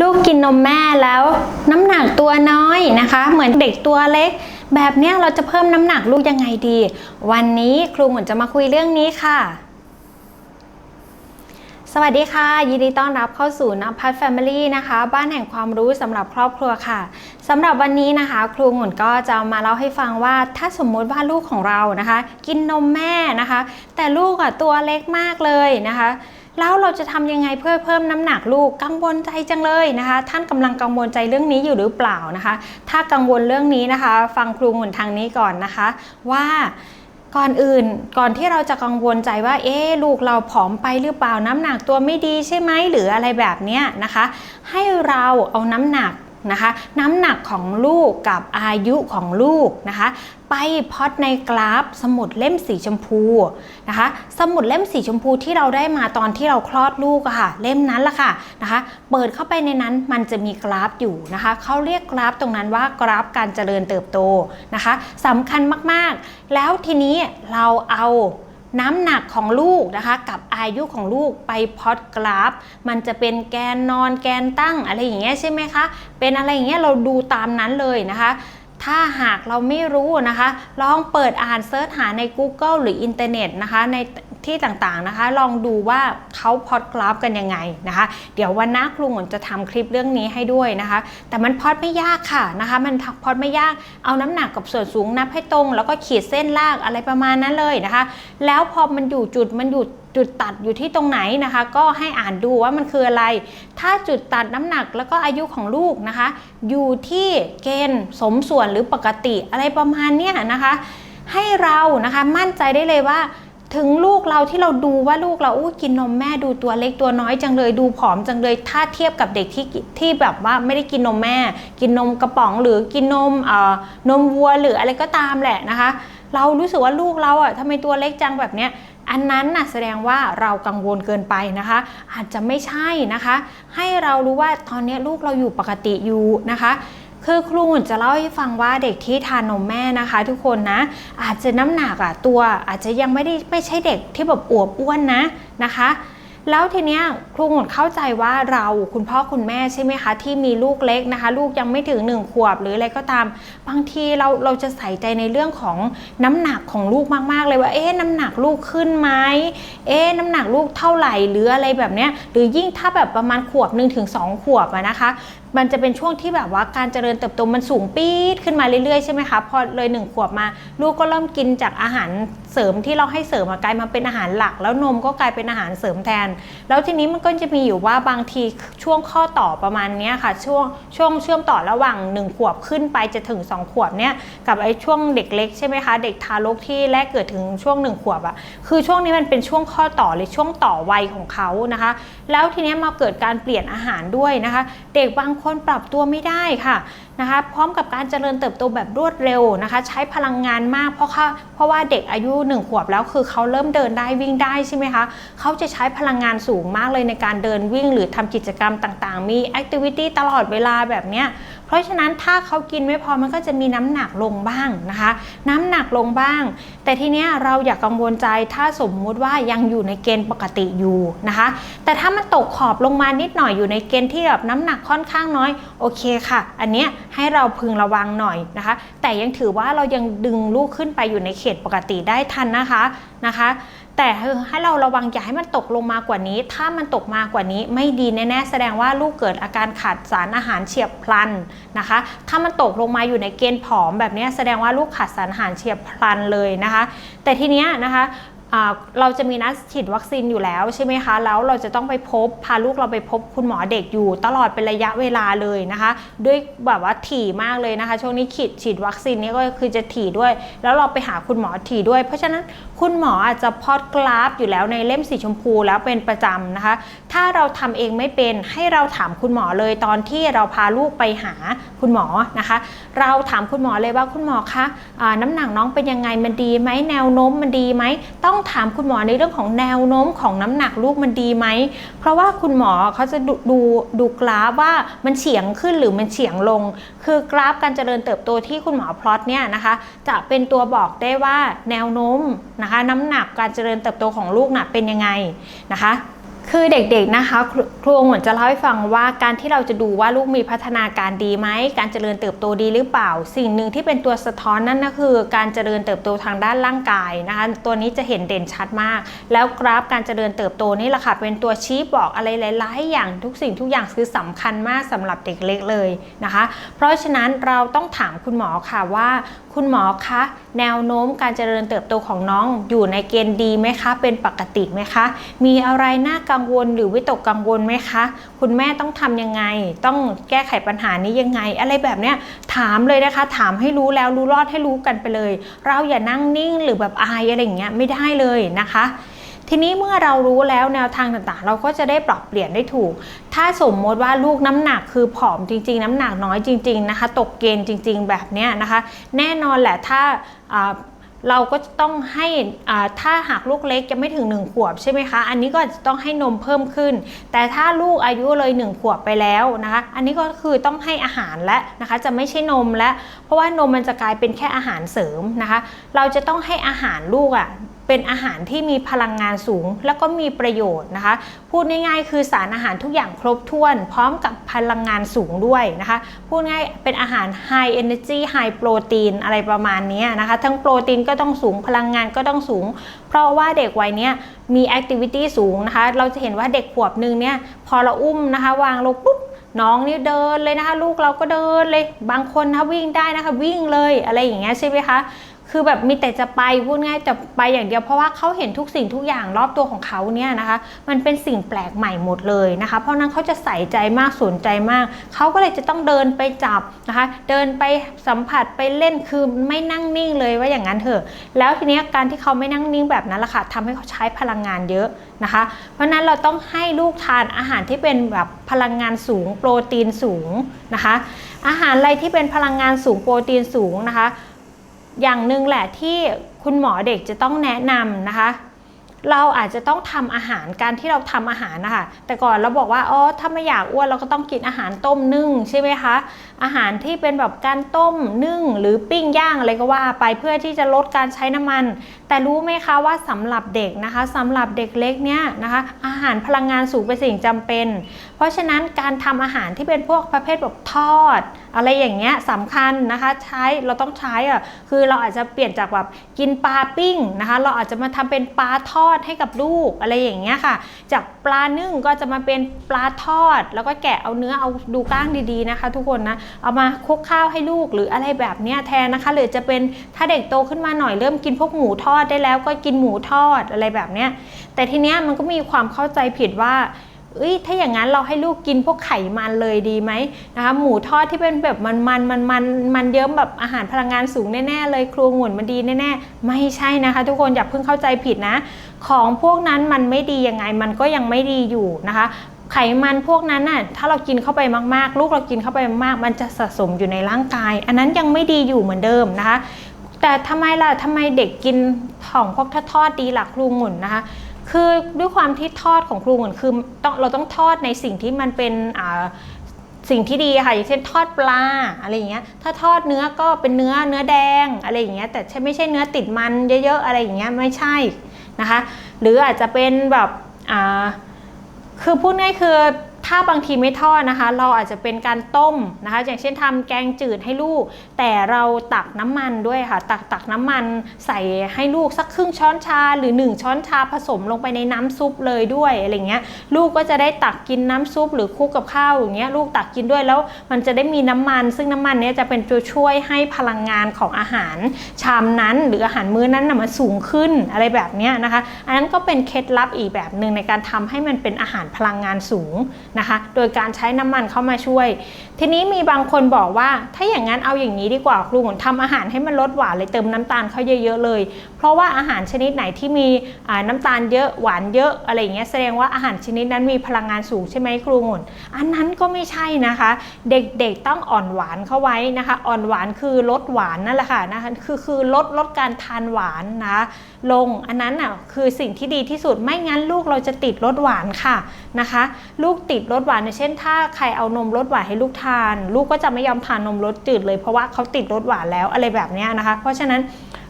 ลูกกินนมแม่แล้วน้ำหนักตัวน้อยนะคะ เหมือนเด็กตัวเล็ก แบบนี้เราจะเพิ่มน้ำหนักลูกยังไงดี วันนี้ครูหมุนจะมาคุยเรื่องนี้ค่ะ สวัสดีค่ะ ยินดีต้อนรับเข้าสู่นภัทรแฟมิลี่นะคะ บ้านแห่งความรู้สำหรับครอบครัวค่ะสำหรับวันนี้นะคะ ครูหมุนก็จะมาเล่าให้ฟังว่าถ้าสมมุติว่าลูกของเรานะคะ กินนมแม่นะคะ แต่ลูกอะตัวเล็กมากเลยนะคะ แล้วเราจะทำยังไงเพื่อเพิ่มน้ำหนักลูกกังวลใจจังเลยนะคะ ท่านกำลังกังวลใจเรื่องนี้อยู่หรือเปล่านะคะ ถ้ากังวลเรื่องนี้นะคะ ฟังครูหมุนทางนี้ก่อนนะคะ ว่าก่อนอื่นก่อนที่เราจะกังวลใจว่าเอ๊ลูกเราผอมไปหรือเปล่าน้ำหนักตัวไม่ดีใช่ไหมหรืออะไรแบบนี้นะคะ ให้เราเอาน้ำหนัก นะคะน้ำหนักของลูกกับอายุของลูกนะคะไปพอดในกราฟสมุดเล่มสีชมพูนะคะสมุดเล่มสีชมพูที่เราได้มาตอนที่เราคลอดลูกอะค่ะเล่มนั้นละค่ะนะคะเปิดเข้าไปในนั้นมันจะมีกราฟอยู่นะคะเขาเรียกกราฟตรงนั้นว่ากราฟการเจริญเติบโตนะคะสำคัญมากๆ แล้วทีนี้เราเอา น้ำหนักของลูกนะคะ กับอายุของลูกไปพอดกราฟ มันจะเป็นแกนนอนแกนตั้งอะไรอย่างเงี้ยใช่ไหมคะ เป็นอะไรอย่างเงี้ยเราดูตามนั้นเลยนะคะถ้าหากเราไม่รู้นะคะ ลองเปิดอ่านเซิร์ชหาใน Google หรืออินเทอร์เน็ตนะคะ ใน ที่ต่างๆนะคะ ลองดูว่าเขาพอดกราฟกันยังไงนะคะ เดี๋ยววันหน้าครูหมุนจะทำคลิปเรื่องนี้ให้ด้วยนะคะ แต่มันพอดไม่ยากค่ะนะคะ มันพอดไม่ยากเอาน้ำหนักกับส่วนสูงนับให้ตรง แล้วก็ขีดเส้นลากอะไรประมาณนั้นเลยนะคะ แล้วพอมันอยู่จุดมันอยู่จุดตัดอยู่ที่ตรงไหนนะคะ ก็ให้อ่านดูว่ามันคืออะไร ถ้าจุดตัดน้ำหนักแล้วก็อายุของลูกนะคะ อยู่ที่เกณฑ์สมส่วนหรือปกติอะไรประมาณเนี้ยนะคะ ให้เรานะคะมั่นใจได้เลยว่า ถึงลูกเราที่เราดูว่าลูกเราอู้กินนมแม่ดูตัวเล็กตัวน้อยจังเลยดูผอมจังเลย ถ้าเทียบกับเด็กที่ที่แบบว่าไม่ได้กินนมแม่ กินนมกระป๋องหรือกินนมเอ่อนมวัวหรืออะไรก็ตามแหละนะคะ เรารู้สึกว่าลูกเราอะทำไมตัวเล็กจังแบบเนี้ยอันนั้นน่ะแสดงว่าเรากังวลเกินไปนะคะ อาจจะไม่ใช่นะคะ ให้เรารู้ว่าตอนนี้ลูกเราอยู่ปกติอยู่นะคะ คือครูหมุนจะเล่าให้ฟังว่าเด็กที่ทานนมแม่นะคะ ทุกคนนะ อาจจะน้ำหนักอะตัวอาจจะยังไม่ได้ไม่ใช่เด็กที่แบบอวบอ้วนนะนะคะแล้วทีเนี้ยครูหมุนเข้าใจว่าเราคุณพ่อคุณแม่ใช่ไหมคะที่มีลูกเล็กนะคะ ลูกยังไม่ถึงหนึ่งขวบหรืออะไรก็ตาม บางทีเราเราจะใส่ใจในเรื่องของน้ำหนักของลูกมากๆ เลยว่าเอ๊ะน้ำหนักลูกขึ้นไหมเอ๊ะน้ำหนักลูกเท่าไหร่หรืออะไรแบบเนี้ยหรือยิ่งถ้าแบบประมาณขวบหนึ่งถึงสองขวบนะคะ มันจะเป็นช่วงที่แบบว่าการเจริญเติบโตมันสูงปี๊ดขึ้นมาเรื่อยๆใช่ไหมคะพอเลยหนึ่งขวบมา ลูกก็เริ่มกินจากอาหารเสริมที่เราให้เสริมกลายมาเป็นอาหารหลัก แล้วนมก็กลายเป็นอาหารเสริมแทน แล้วทีนี้มันก็จะมีอยู่ว่าบางทีช่วงข้อต่อประมาณนี้ค่ะ ช่วงช่วงเชื่อมต่อระหว่าง 1 ขวบขึ้นไปจะถึง 2 ขวบเนี้ยกับไอ้ช่วงเด็กเล็กใช่ไหมคะเด็กทารกที่แรกเกิดถึงช่วง 1 ขวบอะคือช่วงนี้มันเป็นช่วงข้อต่อหรือช่วงต่อวัยของเขานะคะ แล้วทีนี้มาเกิดการเปลี่ยนอาหารด้วยนะคะ เด็กบางคนคนปรับตัวไม่ได้ค่ะ นะคะพร้อมกับการเจริญเติบโตแบบรวดเร็วนะคะ ใช้พลังงานมากเพราะเขาเพราะว่าเด็กอายุ 1 ขวบแล้วคือเขาเริ่มเดินได้วิ่งได้ใช่ไหมคะเขาจะใช้พลังงานสูงมากเลยในการเดินวิ่ง หรือทำกิจกรรมต่างๆ มีแอคทิวิตี้ตลอดเวลาแบบเนี้ยเพราะฉะนั้นถ้าเขากินไม่พอมันก็จะมีน้ำหนักลงบ้างนะคะ น้ำหนักลงบ้าง แต่ทีเนี้ยเราอย่ากกังวลใจถ้าสมมุติว่ายังอยู่ในเกณฑ์ปกติอยู่นะคะ แต่ถ้ามันตกขอบลงมานิดหน่อยอยู่ในเกณฑ์ที่แบบน้ำหนักค่อนข้างน้อยโอเคค่ะ อันเนี้ย ให้เราพึงระวังหน่อยนะคะ แต่ยังถือว่าเรายังดึงลูกขึ้นไปอยู่ในเขตปกติได้ทันนะคะนะคะ แต่ให้เราระวังอย่าให้มันตกลงมากว่านี้ ถ้ามันตกมากว่านี้ไม่ดีแน่ๆแสดงว่าลูกเกิดอาการขาดสารอาหารเฉียบพลันนะคะ ถ้ามันตกลงมาอยู่ในเกณฑ์ผอมแบบนี้แสดงว่าลูกขาดสารอาหารเฉียบพลันเลยนะคะ แต่ทีเนี้ยนะคะ เราจะมีนัดฉีดวัคซีนอยู่แล้วใช่ไหมคะ แล้วเราจะต้องไปพบพาลูกเราไปพบคุณหมอเด็กอยู่ ตลอดเป็นระยะเวลาเลยนะคะ ด้วยแบบว่าถี่มากเลยนะคะ ช่วงนี้ฉีดฉีดวัคซีนนี้ก็คือจะถี่ด้วย แล้วเราไปหาคุณหมอถี่ด้วย เพราะฉะนั้นคุณหมออาจจะพอดกราฟอยู่แล้วในเล่มสีชมพูแล้วเป็นประจำนะคะ ถ้าเราทำเองไม่เป็นให้เราถามคุณหมอเลยตอนที่เราพาลูกไปหาคุณหมอนะคะ เราถามคุณหมอเลยว่าคุณหมอคะอ่าน้ำหนักน้องเป็นยังไงมันดีไหมแนวโน้มมันดีไหมต้ององถามคุณหมอในเรื่องของแนวโน้มของน้ำหนักลูกมันดีไหม เพราะว่าคุณหมอเขาจะดูดูดูกราฟว่ามันเฉียงขึ้นหรือมันเฉียงลง คือกราฟการเจริญเติบโตที่คุณหมอพลอตเนี่ยนะคะ จะเป็นตัวบอกได้ว่าแนวโน้มนะคะ น้ำหนักการเจริญเติบโตของลูกน่ะเป็นยังไงนะคะ คือเด็กๆนะคะ ครูหมือนจะเล่าให้ฟังว่าการที่เราจะดูว่าลูกมีพัฒนาการดีไหม การเจริญเติบโตดีหรือเปล่า สิ่งหนึ่งที่เป็นตัวสะท้อนนั่นก็คือ การเจริญเติบโตทางด้านร่างกายนะคะตัวนี้จะเห็นเด่นชัดมาก แล้วกราฟการเจริญเติบโตนี่แหละค่ะเป็นตัวชี้บอกอะไรหลายๆอย่างทุกสิ่งทุกอย่างคือสำคัญมากสำหรับเด็กเล็กเลยนะคะ เพราะฉะนั้นเราต้องถามคุณหมอค่ะว่า คุณหมอคะแนวโน้มการเจริญเติบโตของน้องอยู่ในเกณฑ์ดีไหมคะ เป็นปกติไหมคะ มีอะไรน่ากัังวลหรือวิตกกังวลไหมคะ คุณแม่ต้องทำยังไง ต้องแก้ไขปัญหานี้ยังไง อะไรแบบเนี้ยถามเลยนะคะ ถามให้รู้แล้วรู้รอดให้รู้กันไปเลย เราอย่านั่งนิ่งหรือแบบอายอะไรอย่างเงี้ยไม่ได้เลยนะคะทีนี้เมื่อเรารู้แล้วแนวทางต่างๆ เราก็จะได้ปรับเปลี่ยนได้ถูก ถ้าสมมติว่าลูกน้ำหนักคือผอมจริง ๆ น้ำหนักน้อยจริง ๆนะคะ ตกเกณฑ์จริง ๆ แบบเนี้ยนะคะ แน่นอนแหละถ้า เราก็ต้องให้อ่าถ้าหากลูกเล็กยังไม่ถึง 1 ขวบใช่ไหมคะ อันนี้ก็จะต้องให้นมเพิ่มขึ้น แต่ถ้าลูกอายุเลย 1 ขวบไปแล้วนะคะ อันนี้ก็คือต้องให้อาหารและนะคะ จะไม่ใช่นมและ เพราะว่านมมันจะกลายเป็นแค่อาหารเสริมนะคะ เราจะต้องให้อาหารลูกอะ่ะเป็นอาหารที่มีพลังงานสูง แล้วก็มีประโยชน์นะคะ พูดง่ายๆ คือสารอาหารทุกอย่างครบถ้วน พร้อมกับพลังงานสูงด้วยนะคะ พูดง่ายเป็นอาหาร high energy high protein อะไรประมาณนี้นะคะ ทั้งโปรตีนก็ต้องสูงพลังงานก็ต้องสูง เพราะว่าเด็กวัยนี้มีแอคทิวิตี้สูงนะคะ เราจะเห็นว่าเด็กขวบหนึ่งเนี่ยพอเราอุ้มนะคะ วางลงปุ๊บน้องนี่เดินเลยนะคะ ลูกเราก็เดินเลย บางคนนะวิ่งได้นะคะ วิ่งเลยอะไรอย่างเงี้ยใช่ไหมคะ คือแบบมีแต่จะไปพูดง่ายแต่ไปอย่างเดียวเพราะว่าเขาเห็นทุกสิ่งทุกอย่างรอบตัวของเขาเนี่ยนะคะ มันเป็นสิ่งแปลกใหม่หมดเลยนะคะ เพราะนั้นเขาจะใส่ใจมากสนใจมาก เขาก็เลยจะต้องเดินไปจับนะคะ เดินไปสัมผัสไปเล่นคือไม่นั่งนิ่งเลยว่าอย่างนั้นเถอะ แล้วทีเนี้ยการที่เขาไม่นั่งนิ่งแบบนั้นละค่ะทำให้เขาใช้พลังงานเยอะนะคะ เพราะนั้นเราต้องให้ลูกทานอาหารที่เป็นแบบพลังงานสูงโปรตีนสูงนะคะ อาหารอะไรที่เป็นพลังงานสูงโปรตีนสูงนะคะ อย่างหนึ่งแหละที่คุณหมอเด็กจะต้องแนะนำนะคะ เราอาจจะต้องทำอาหารการที่เราทำอาหารนะคะแต่ก่อนเราบอกว่าอ๋อถ้าไม่อยากอ้วนเราก็ต้องกินอาหารต้มนึ่งใช่ไหมคะ อาหารที่เป็นแบบการต้มนึ่งหรือปิ้งย่างอะไรก็ว่า ไปเพื่อที่จะลดการใช้น้ำมัน แต่รู้ไหมคะว่าสำหรับเด็กนะคะสำหรับเด็กเล็กเนี่ยนะคะอาหารพลังงานสูงเป็นสิ่งจำเป็น เพราะฉะนั้นการทำอาหารที่เป็นพวกประเภทแบบทอด อะไรอย่างเงี้ยสำคัญนะคะใช้เราต้องใช้อะคือเราอาจจะเปลี่ยนจากแบบกินปลาปิ้งนะคะเราอาจจะมาทำเป็นปลาทอดให้กับลูกอะไรอย่างเงี้ยค่ะ จากปลานึ่งก็จะมาเป็นปลาทอด แล้วก็แกะเอาเนื้อเอาดูก้างดีๆนะคะ ทุกคนนะเอามาคลุกข้าวให้ลูกหรืออะไรแบบนี้แทนนะคะ หรือจะเป็นถ้าเด็กโตขึ้นมาหน่อยเริ่มกินพวกหมูทอดได้แล้วก็กินหมูทอดอะไรแบบนี้แต่ทีเนี้ยมันก็มีความเข้าใจผิดว่าเอ้ยถ้าอย่างนั้นเราให้ลูกกินพวกไขมันเลยดีไหมนะคะหมูทอดที่เป็นแบบมันมันมันมันมันเยิ้มแบบอาหารพลังงานสูงแน่ๆเลยครัวหงุ่นมันดีแน่ๆไม่ใช่นะคะ ทุกคนอย่าเพิ่งเข้าใจผิดนะ ของพวกนั้นมันไม่ดียังไงมันก็ยังไม่ดีอยู่นะคะ ไขมันพวกนั้นน่ะถ้าเรากินเข้าไปมากๆ ลูกเรากินเข้าไปมาก มันจะสะสมอยู่ในร่างกาย อันนั้นยังไม่ดีอยู่เหมือนเดิมนะคะ แต่ทำไมล่ะทำไมเด็กกินของพวกทอดดีหลักครูหงุ่นนะคะคือด้วยความที่ทอดของครูหมือนคือต้องเราต้องทอดในสิ่งที่มันเป็นอ่าสิ่งที่ดีค่ะอย่างเช่นทอดปลาอะไรอย่างเงี้ยถ้าทอดเนื้อก็เป็นเนื้อเนื้อแดงอะไรอย่างเงี้ยแต่ไม่ใช่เนื้อติดมันเยอะๆอะไรอย่างเงี้ยไม่ใช่นะคะ หรืออาจจะเป็นแบบอ่า คือพูดง่ายคือ ถ้าบางทีไม่ทอดนะคะ เราอาจจะเป็นการต้มนะคะ อย่างเช่นทำแกงจืดให้ลูก แต่เราตักน้ำมันด้วยค่ะ ตักตักน้ำมันใส่ให้ลูกสักครึ่งช้อนชาหรือ 1 ช้อนชาผสมลงไปในน้ำซุปเลยด้วยอะไรเงี้ยลูกก็จะได้ตักกินน้ำซุป หรือคลุกกับข้าวอย่างเงี้ยลูกตักกินด้วยแล้วมันจะได้มีน้ำมัน ซึ่งน้ำมันเนี้ยจะเป็นตัวช่วยให้พลังงานของอาหารชามนั้นหรืออาหารมื้อนั้นนะมันสูงขึ้นอะไรแบบเนี้ยนะคะ อันนั้นก็เป็นเคล็ดลับอีกแบบหนึ่งในการทำให้มันเป็นอาหารพลังงานสูงนะคะ โดยการใช้น้ำมันเข้ามาช่วย ทีนี้มีบางคนบอกว่า ถ้าอย่างนั้นเอาอย่างนี้ดีกว่าครูหมุนทำอาหารให้มันลดหวานเลยเติมน้ำตาลเข้าเยอะๆเลย เพราะว่าอาหารชนิดไหนที่มีน้ำตาลเยอะหวานเยอะอะไรอย่างเงี้ยแสดงว่าอาหารชนิดนั้นมีพลังงานสูงใช่ไหมครูหมุนอันนั้นก็ไม่ใช่นะคะ เด็กๆต้องอ่อนหวานเข้าไว้นะคะ อ่อนหวานคือลดหวานนั่นแหละค่ะนะคะคือคือลดลดการทานหวานนะคะลงอันนั้นอะคือสิ่งที่ดีที่สุดไม่งั้นลูกเราจะติดรสหวานค่ะนะคะ ลูกติดรสหวานอย่างเช่น ถ้าใครเอานมรสหวานให้ลูกทาน ลูกก็จะไม่ยอมทานนมรสจืดเลย เพราะว่าเขาติดรสหวานแล้วอะไรแบบนี้นะคะ เพราะฉะนั้น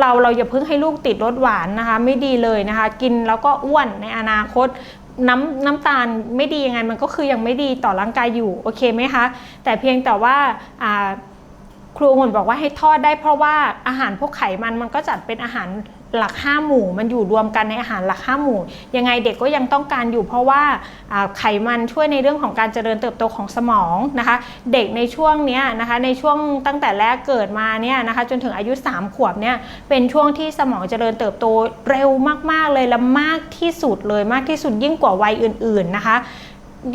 เราเราอย่าเพิ่งให้ลูกติดรสหวานนะคะ ไม่ดีเลยนะคะ กินแล้วก็อ้วนในอนาคตน้ำน้ำตาลไม่ดียังไงมันก็คือยังไม่ดีต่อร่างกายอยู่โอเคไหมคะ แต่เพียงแต่ว่าอ่าครูหุ่นบอกว่าให้ทอดได้เพราะว่าอาหารพวกไขมันมันก็จัดเป็นอาหาร หลักห้าหมู่มันอยู่รวมกันในอาหารหลักห้าหมู่ ยังไงเด็กก็ยังต้องการอยู่เพราะว่าไขมันช่วยในเรื่องของการเจริญเติบโตของสมองนะคะ เด็กในช่วงเนี้ยนะคะในช่วงตั้งแต่แรกเกิดมาเนี่ยนะคะจนถึงอายุ 3 ขวบเนี่ยเป็นช่วงที่สมองเจริญเติบโตเร็วมากๆเลยและมากที่สุดเลยมากที่สุดยิ่งกว่าวัยอื่น ๆนะคะ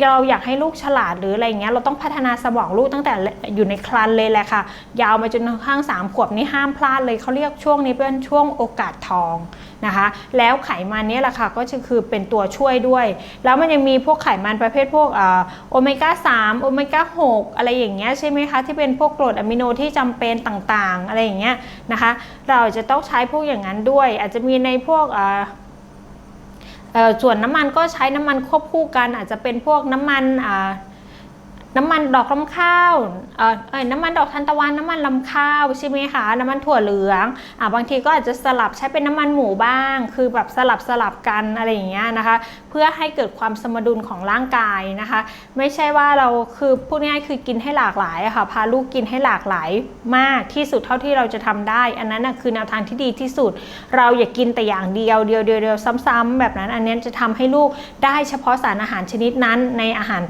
เราอยากให้ลูกฉลาดหรืออะไรเงี้ยเราต้องพัฒนาสมองลูกตั้งแต่อยู่ในครันเลยแหละค่ะ ยาวมาจนกระทั่งสามขวบนี่ห้ามพลาดเลยเขาเรียกช่วงนี้เป็นช่วงโอกาสทองนะคะ แล้วไขมันนี่แหละค่ะก็จะคือเป็นตัวช่วยด้วย แล้วมันยังมีพวกไขมันประเภทพวกโอเมก้า3โอเมก้า6อะไรอย่างเงี้ยใช่ไหมคะที่เป็นพวกกรดอะมิโนที่จำเป็นต่างๆ อะไรอย่างเงี้ยนะคะ เราจะต้องใช้พวกอย่างนั้นด้วย อาจจะมีในพวก ส่วนน้ำมันก็ใช้น้ำมันควบคู่กันอาจจะเป็นพวกน้ำมัน น้ำมันดอกลำข้าวเอ่อเอ้ยน้ำมันดอกทานตะวันน้ำมันลำข้าวใช่ไหมคะน้ำมันถั่วเหลืองอ่าบางทีก็อาจจะสลับใช้เป็นน้ำมันหมูบ้าง คือแบบสลับสลับกันอะไรอย่างเงี้ยนะคะ เพื่อให้เกิดความสมดุลของร่างกายนะคะ ไม่ใช่ว่าเราคือพูดง่ายๆคือกินให้หลากหลายอะค่ะพาลูกกินให้หลากหลายมากที่สุดเท่าที่เราจะทำได้ อันนั้นนะคือแนวทางที่ดีที่สุด เราอย่ากินแต่อย่างเดียวเดียวเดียวเดียวซ้ำๆแบบนั้นอันนี้จะทำให้ลูกได้เฉพาะสารอาหารชนิดนั้นในอาหาร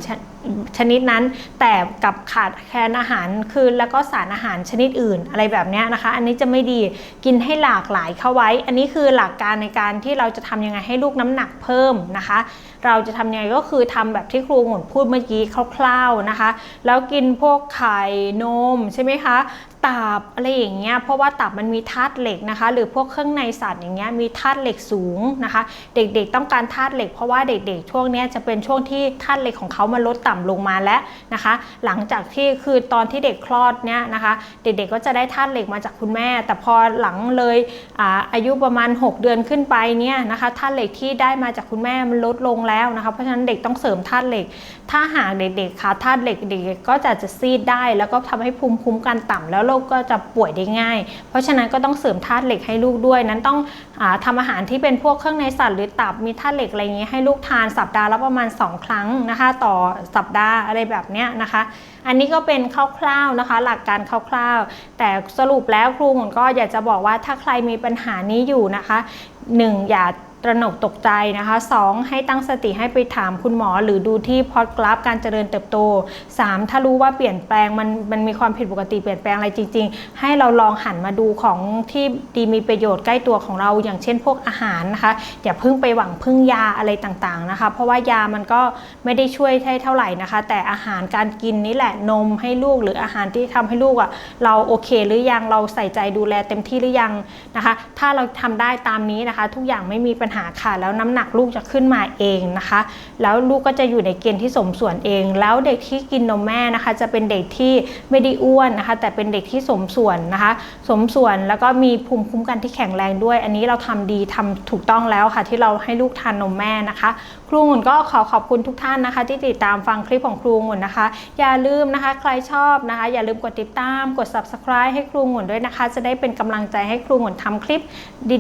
ชนิดนั้น แต่กับขาดแคลนอาหารคือแล้วก็สารอาหารชนิดอื่นอะไรแบบนี้นะคะ อันนี้จะไม่ดีกินให้หลากหลายเข้าไว้ อันนี้คือหลักการในการที่เราจะทำยังไงให้ลูกน้ำหนักเพิ่มนะคะ เราจะทำยังไงก็คือทำแบบที่ครูหมุนพูดเมื่อกี้คร่าวๆนะคะ แล้วกินพวกไข่นมใช่ไหมคะตับอะไรอย่างเงี้ยเพราะว่าตับมันมีธาตุเหล็กนะคะ หรือพวกเครื่องในสัตว์อย่างเงี้ยมีธาตุเหล็กสูงนะคะ เด็กๆต้องการธาตุเหล็ก เพราะว่าเด็กๆช่วงนี้จะเป็นช่วงที่ธาตุเหล็กของเขามันลดต่ำลงมาแล้วนะคะ หลังจากที่คือตอนที่เด็กคลอดเนี้ยนะคะ เด็กๆก็จะได้ธาตุเหล็กมาจากคุณแม่ แต่พอหลังเลยอาอายุประมาณ 6 เดือนขึ้นไปเนี่ยนะคะธาตุเหล็กที่ได้มาจากคุณแม่มันลดลงแล้วนะคะ เพราะฉะนั้นเด็กต้องเสริมธาตุเหล็ก ถ้าหากเด็กๆขาดธาตุเหล็กเด็กๆก็จะจะซีดได้ แล้วก็ทำให้ภูมิคุ้มกันต่ำแล้วโรคก็จะป่วยได้ง่าย เพราะฉะนั้นก็ต้องเสริมธาตุเหล็กให้ลูกด้วย นั้นต้องอาทำอาหารที่เป็นพวกเครื่องในสัตว์หรือตับมีธาตุเหล็กอะไรอย่างนี้ให้ลูกทานสัปดาห์ละประมาณ 2 ครั้งนะคะ ต่อสัปดาห์อะไรแบบเนี้ยนะคะ อันนี้ก็เป็นคร่าวๆนะคะ หลักการคร่าวๆ แต่สรุปแล้วครูหมุนก็อยากจะบอกว่าถ้าใครมีปัญหานี้อยู่นะคะ 1. อย่า ตระหนกตกใจนะคะ 2. ให้ตั้งสติให้ไปถามคุณหมอ หรือดูที่พอดกราฟการเจริญเติบโต 3. ถ้ารู้ว่าเปลี่ยนแปลงมันมันมีความผิดปกติเปลี่ยนแปลงอะไรจริง ๆ ให้เราลองหันมาดูของที่ดีมีประโยชน์ใกล้ตัวของเรา อย่างเช่นพวกอาหารนะคะ อย่าเพิ่งไปหวังพึ่งยาอะไรต่างๆนะคะ เพราะว่ายามันก็ไม่ได้ช่วยได้เท่าไหร่นะคะ แต่อาหารการกินนี่แหละนมให้ลูกหรืออาหารที่ทำให้ลูกอะ่ะเราโอเคหรือยังเราใส่ใจดูแลเต็มที่หรือยังนะคะ ถ้าเราทำได้ตามนี้นะคะ ทุกอย่างไม่มีปัญหาค่ะ แล้วน้ำหนักลูกจะขึ้นมาเองนะคะ แล้วลูกก็จะอยู่ในเกณฑ์ที่สมส่วนเอง แล้วเด็กที่กินนมแม่นะคะ จะเป็นเด็กที่ไม่ได้อ้วนนะคะ แต่เป็นเด็กที่สมส่วนนะคะ สมส่วนแล้วก็มีภูมิคุ้มกันที่แข็งแรงด้วย อันนี้เราทำดีทำถูกต้องแล้วค่ะ ที่เราให้ลูกทานนมแม่นะคะครูหมุนก็ขอขอบคุณทุกท่านนะคะ ที่ติดตามฟังคลิปของครูหมุนนะคะ อย่าลืมนะคะ ใครชอบนะคะ อย่าลืมกดติดตาม กด subscribe ให้ครูหมุนด้วยนะคะ จะได้เป็นกำลังใจให้ครูหมุนทำคลิป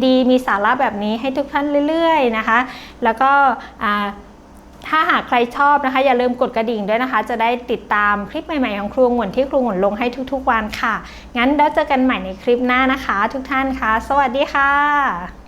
ดีๆ มีสาระแบบนี้ให้ทุกท่านเรื่อย ๆ นะคะ แล้วก็ถ้าหากใครชอบนะคะ อย่าลืมกดกระดิ่งด้วยนะคะ จะได้ติดตามคลิปใหม่ๆของครูหมุนที่ครูหมุนลงให้ทุกๆวันค่ะ งั้นแล้วเจอกันใหม่ในคลิปหน้านะคะ ทุกท่านคะสวัสดีค่ะ